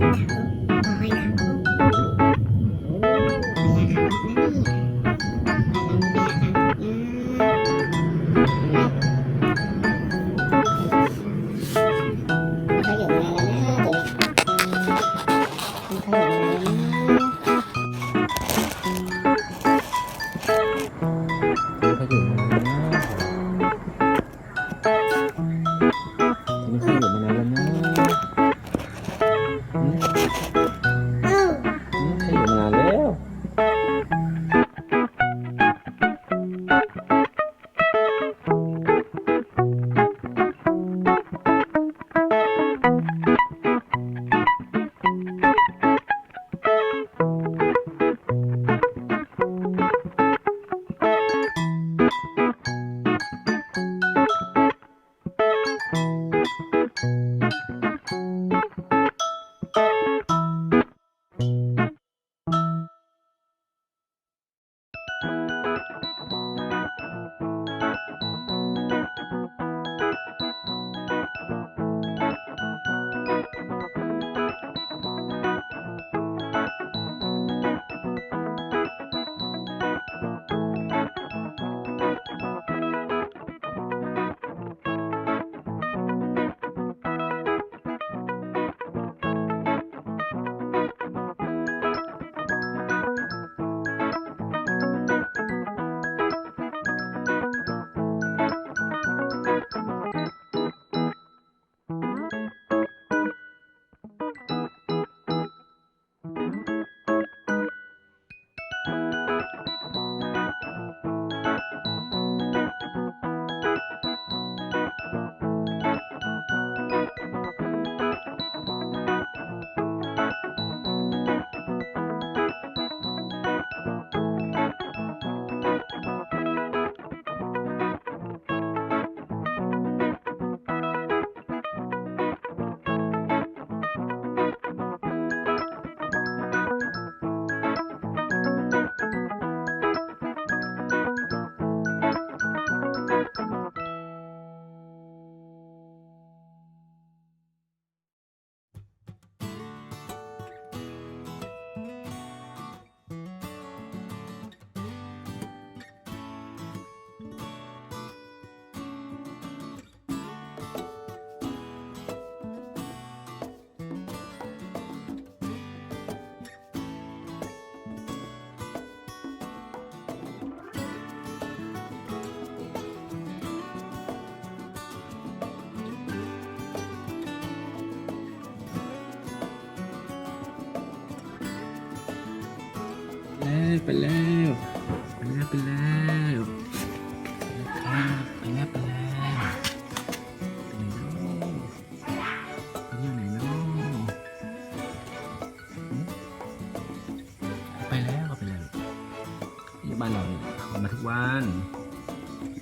เอ แล้วไปแล้วไปแล้วไปแล้วไปแล้วไปแล้วไปแล้วไปไหนเนาะไปอยู่ไหนเนาะไปแล้วก็ไปแล้วอยู่บ้านเราเนี่ยเขามาทุกวัน